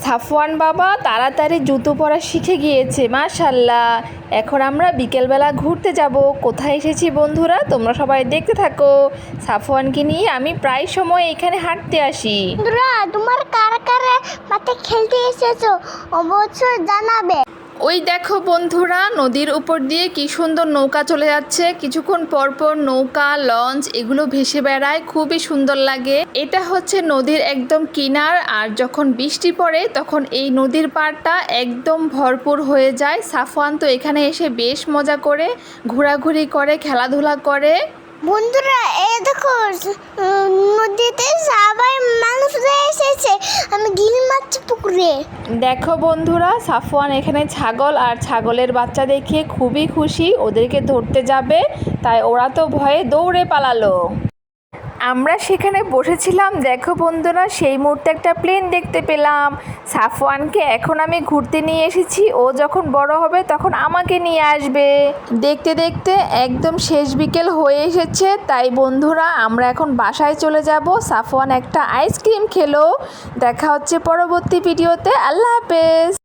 সাফওয়ান বাবা তাড়াতাড়ি জুতো পরা শিখে গিয়েছে, মাশাল্লাহ। এখন আমরা বিকেলবেলা ঘুরতে যাব। কোথায় এসেছি বন্ধুরা? তোমরা সবাই দেখতে থাকো। সাফওয়ানকে নিয়ে আমি প্রায় সময় এখানে হাঁটতে আসি। তোমার কার কারে মাঠে খেলতে এসেছ? অবশ্যই জানাবে। ওই দেখো বন্ধুরা, নদীর উপর দিয়ে কি সুন্দর নৌকা চলে যাচ্ছে। কিছুক্ষণ পর পর নৌকা, লঞ্চ এগুলো ভেসে বেড়ায়, খুবই সুন্দর লাগে। এটা হচ্ছে নদীর একদম কিনার, আর যখন বৃষ্টি পড়ে তখন এই নদীর পাড়টা একদম ভরপুর হয়ে যায়। সাফওয়ান তো এখানে এসে বেশ মজা করে ঘোরাঘুরি করে, খেলাধুলা করে। বন্ধুরা, এই দেখো নদীতে সবাই মানুষরা এসেছে। আমি গিল মারছি পুকুরে দেখো বন্ধুরা, সাফওয়ান এখানে ছাগল আর ছাগলের বাচ্চা দেখে খুবই খুশি, ওদেরকে ধরতে যাবে, তাই ওরা তো ভয়ে দৌড়ে পালালো। আমরা সেখানে বসেছিলাম। দেখো বন্ধুরা, সেই মুহূর্তে একটা প্লেন দেখতে পেলাম। সাফওয়ানকে এখন আমি ঘুরতে নিয়ে এসেছি। ও যখন বড় হবে তখন আমাকে নিয়ে আসবে। দেখতে দেখতে একদম শেষ বিকেল হয়ে এসেছে। তাই বন্ধুরা, আমরা এখন বাসায় চলে যাব। সাফওয়ান একটা আইসক্রিম খেলো। দেখা হচ্ছে পরবর্তী ভিডিওতে আল্লাহ হাফেজ।